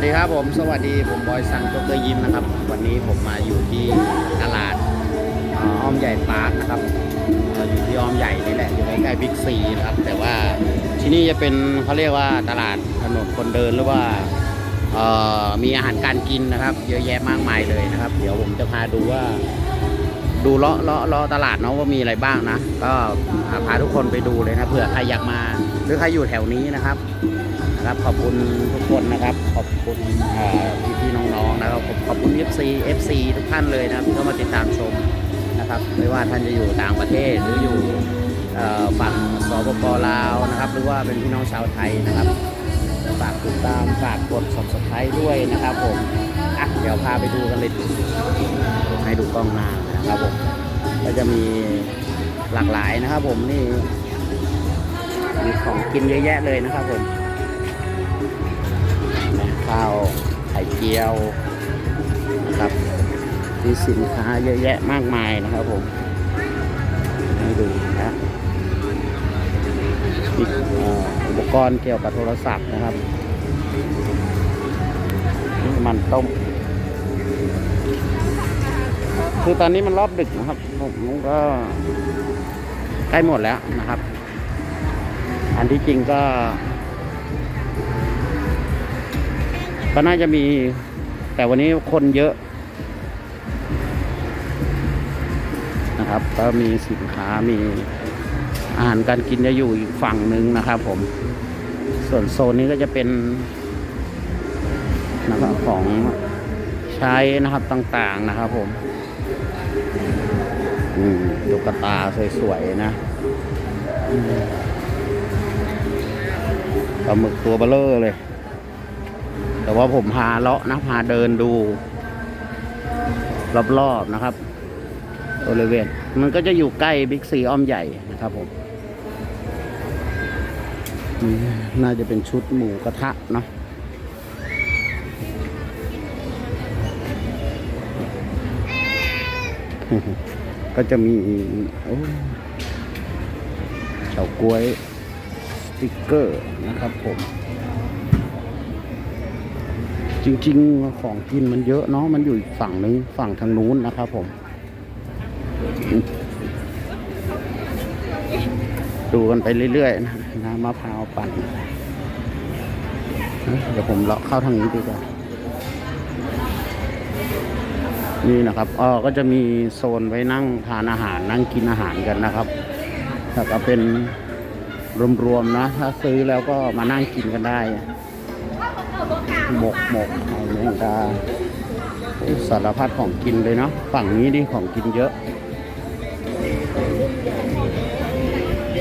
วัสดีครับผม สวัสดีผมบอยสังดรยิมนะครับ วันนี้ผมมาอยู่ที่ตลาดอ้อมใหญ่ปาร์คนะครับอยู่ที่อ้อมใหญ่นี่แหละอยู่ใกล้ๆบิ๊กซีนะครับ แต่ว่าที่นี่จะเป็นเขาเรียกว่าตลาดถนนคนเดินหรือว่ามีอาหารการกินนะครับ เยอะแยะมากมายเลยนะครับ เดี๋ยวผมจะพาดูว่า ดูเลาะเลาะเลาะตลาดเนาะว่ามีอะไรบ้างนะ ก็พาทุกคนไปดูเลยนะเผื่อใครอยากมา หรือใครอยู่แถวนี้นะครับ นะครับขอบคุณทุกคนนะครับ ขอบคุณพี่พี่น้องๆนะครับผมขอบคุณ FC FC ทุกท่านเลยนะครับที่เข้ามาติดตามชมนะครับไม่ว่าท่านจะอยู่ต่างประเทศหรืออยู่ฝั่งสปปลาวนะครับ หรือว่าเป็นพี่น้องชาวไทยนะครับฝากติดตามฝากกด subscribe ด้วยนะครับผมอะเดี๋ยวพาไปดูกันเลยให้ดูกล้องหน้านะครับผมก็จะมีหลากหลายนะครับผมนี่มีของกินเยอะแยะเลยนะครับผม ข้าวไข่เจียวนะครับมีสินค้าเยอะแยะมากมายนะครับผมให้ดูนะอุปกรณ์เกี่ยวกับโทรศัพท์นะครับนี่มันต้ม คือตอนนี้มันรอบดึกนะครับ ผมก็ใกล้หมดแล้วนะครับ อันที่จริงก็ ก็น่าจะมีแต่วันนี้คนเยอะนะครับ ก็มีสินค้ามีอาหารการกินจะอยู่อีกฝั่งหนึ่งนะครับ ผม ส่วนโซนนี้ก็จะเป็นนะครับของใช้นะครับต่างๆนะครับผมอืมลูกตาสวยๆนะปลาหมึกตัวเบลเลอร์เลย แต่ว่าผมพาเลาะนะพาเดินดู รอบๆนะครับบริเวณมันก็จะอยู่ใกล้บิ๊กซีอ้อมใหญ่นะครับผมน่าจะเป็นชุดหมูกระทะเนาะก็จะมีเฉาก๊วยสติกเกอร์นะครับผม จริงๆของกินมันเยอะเนาะมันอยู่อีกฝั่งนึงฝั่งทางนู้นนะครับผม ดูกันไปเรื่อยๆนะน้ำมะพร้าวปั่นเดี๋ยวผมเลาะเข้าทางนี้ดีกว่านี่นะครับอ๋อก็จะมีโซนไว้นั่งทานอาหารนั่งกินอาหารกันนะครับแต่ก็เป็นรวมๆนะ ถ้าซื้อแล้วก็มานั่งกินกันได้ หมกหมกไข่แมงดาสารพัดของกินเลยเนาะฝั่งนี้ดิของกินเยอะ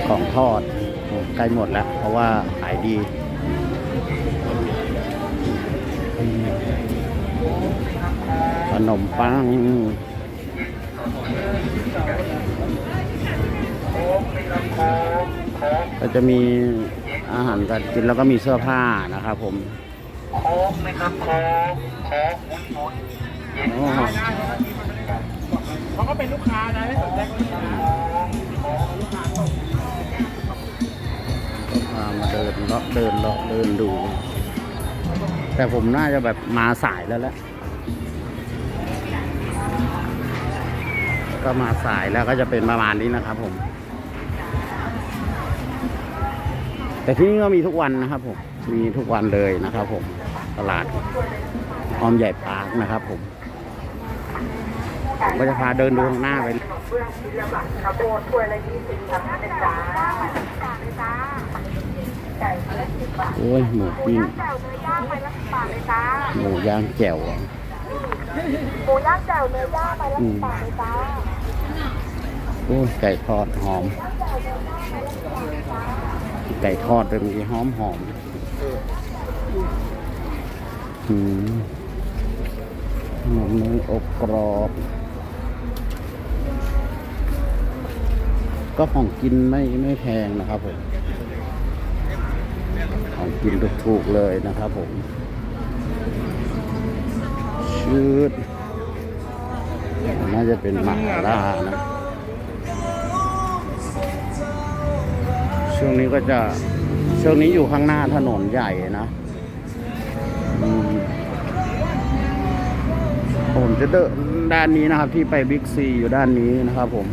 ของทอดใกล้หมดแล้ว เพราะว่าขายดีขนมปังก็จะมีอาหารการกินแล้วก็มีเสื้อผ้านะครับผม โค้กไหมครับโค้กโค้กมุนมุนเย็นโอ้เขาก็เป็นลูกค้านะไม่สนใจคนอื่นนะพามาเดินเลาะเดินเลาะเดินดู แต่ผมน่าจะแบบมาสายแล้วแหละก็มาสายแล้วก็จะเป็นประมาณนี้นะครับผม แต่ที่นี่ก็มีทุกวันนะครับผม มีทุกวันเลยนะครับ ผมตลาดออมใหญ่ปาร์คนะครับผมผมก็จะพาเดินดูข้างหน้าไปเบื้องที่ละบัตรข้าวโพดถ้วยละยี่สิบครับนะจ๊ะไก่ละสิบบาทโอ้ยหมูปิ้งแจ่วเนื้อย่างไปละสิบบาทเลยจ้าหมูย่างแจ่วอะหมูย่างแจ่วเนื้อย่างไปละสิบบาทเลยจ้าโอ้ยไก่ทอดหอม ไก่ทอดเป็นมีหอมหอม อืมขนมเนยอบกรอบ ก็ของกินไม่ไม่แพงนะครับผมของกินถูกๆเลยนะครับผม ชืดน่าจะเป็นหมาล่านะ ช่วงนี้ก็จะ ช่วงนี้อยู่ข้างหน้าถนนใหญ่นะอืมจะเดินด้านนี้นะครับ ที่ไปบิ๊กซีอยู่ด้านนี้นะครับผม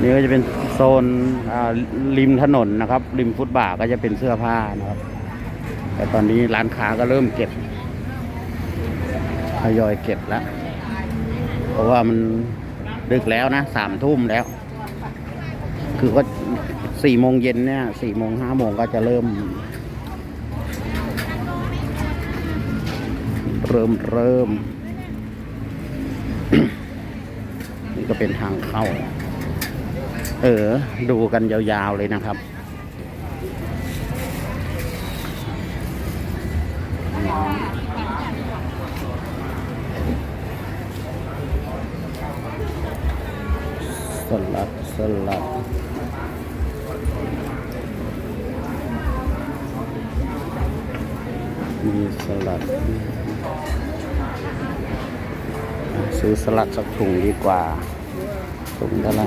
นี่ก็จะเป็นโซนริมถนนนะครับ ริมฟุตบาทก็จะเป็นเสื้อผ้านะครับ แต่ตอนนี้ร้านค้าก็เริ่มเก็บทยอยเก็บแล้ว เพราะว่ามันดึกแล้วนะสามทุ่มแล้ว คือก็ สี่โมงเย็นเนี่ยสี่โมงห้าโมงก็จะเริ่ม เริ่มเริ่ม นี่ก็เป็นทางเข้า เออ ดูกันยาวๆเลยนะครับสลัดสลัด มีสลัดซื้อสลัดสักถุงดีกว่าถุงเท่าไหร่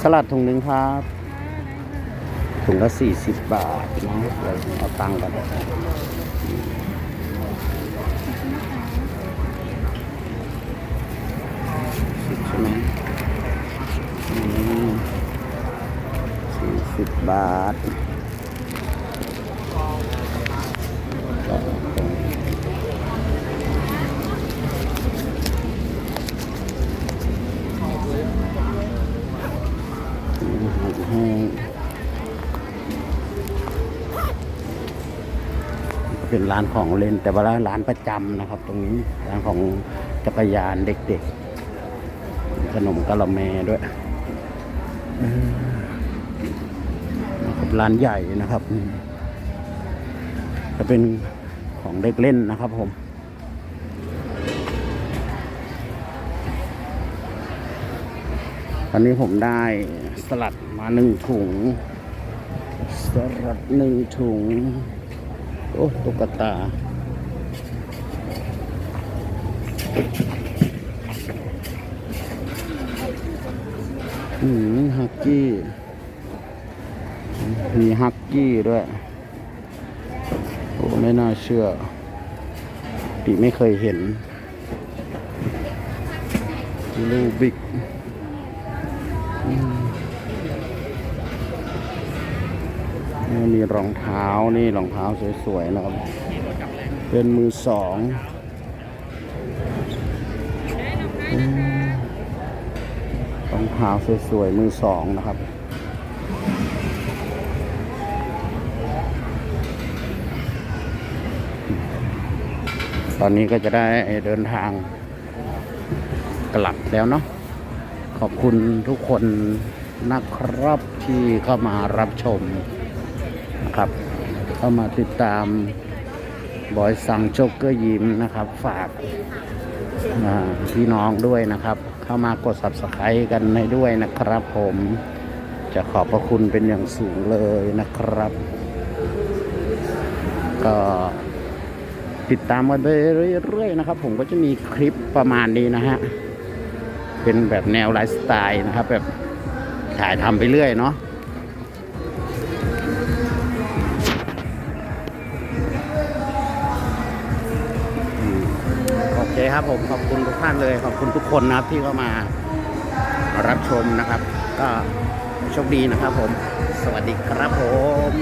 สลัดถุงหนึ่งครับ ถุงละสี่สิบบาทนะเดี๋ยวเอาตังค์กันใช่ไหมอืม สิบบาทเป็นร้านของเล่นแต่ว่าร้านประจำนะครับ ตรงนี้ร้านของจักรยานเด็กๆขนมกะละแมด้วยเออ นะครับร้านใหญ่นะครับ จะเป็นของเด็กเล่นนะครับผมตอนนี้ผมได้สลัดมาหนึ่งถุง สลัดหนึ่งถุง โอ้ตุ๊กตาอืมฮักกี้ มีฮักกี้ด้วย โอ้ ไม่น่าเชื่อปีไม่เคยเห็น ลูบิกนี่มีรองเท้านี่รองเท้าสวยๆนะครับ เป็นมือสองรองเท้าสวยๆมือสองนะครับ ตอนนี้ก็จะได้เดินทางกลับแล้วเนาะขอบคุณทุกคนนะครับที่เข้ามารับชมนะครับ เข้ามาติดตามบอยสังโจกเกอร์ยิมนะครับ ฝากพี่น้องด้วยนะครับ เข้ามากด subscribe กันให้ด้วยนะครับผมจะขอบพระคุณเป็นอย่างสูงเลยนะครับ ก็ ติดตามกันไปเรื่อยๆนะครับ ผมก็จะมีคลิปประมาณนี้นะฮะ เป็นแบบแนวไลฟ์สไตล์นะครับ แบบถ่ายทำไปเรื่อยเนาะโอเคครับผมขอบคุณทุกท่านเลยขอบคุณทุกคนนะครับที่เข้ามารับชมนะครับ ก็โชคดีนะครับผม สวัสดีครับผม